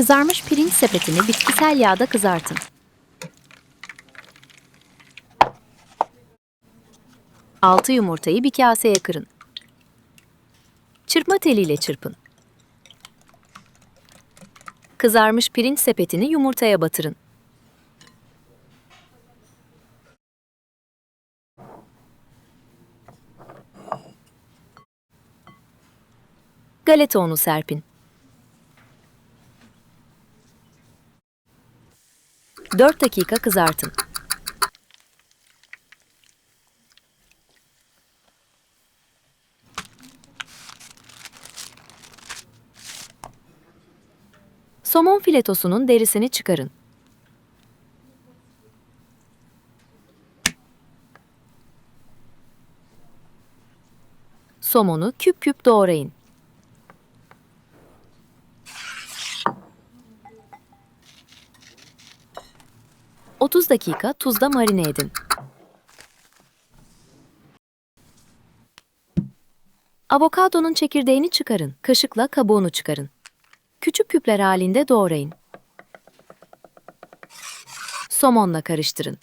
Kızarmış pirinç sepetini bitkisel yağda kızartın. Altı yumurtayı bir kaseye kırın. Çırpma teliyle çırpın. Kızarmış pirinç sepetini yumurtaya batırın. Galeta unu serpin. 4 dakika kızartın. Somon filetosunun derisini çıkarın. Somonu küp küp doğrayın. ...30 dakika tuzda marine edin. Avokadonun çekirdeğini çıkarın. Kaşıkla kabuğunu çıkarın. Küçük küpler halinde doğrayın. Somonla karıştırın.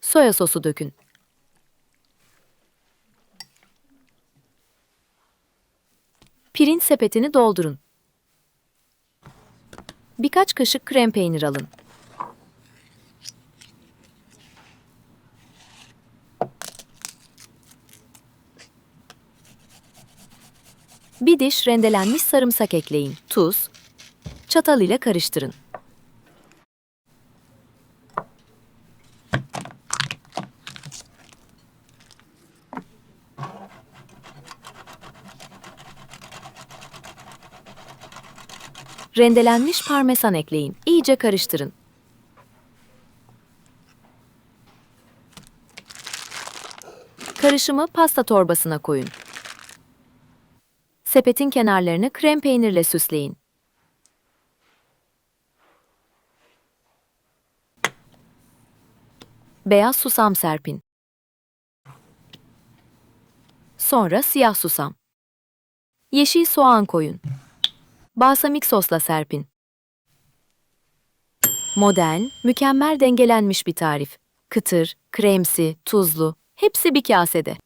Soya sosu dökün. Pirinç sepetini doldurun. Birkaç kaşık krem peynir alın. Bir diş rendelenmiş sarımsak ekleyin. Tuz, çatal ile karıştırın. Rendelenmiş parmesan ekleyin. İyice karıştırın. Karışımı pasta torbasına koyun. Sepetin kenarlarını krem peynirle süsleyin. Beyaz susam serpin. Sonra siyah susam. Yeşil soğan koyun. Balsamik sosla serpin. Modern, mükemmel dengelenmiş bir tarif. Kıtır, kremsi, tuzlu, hepsi bir kasede.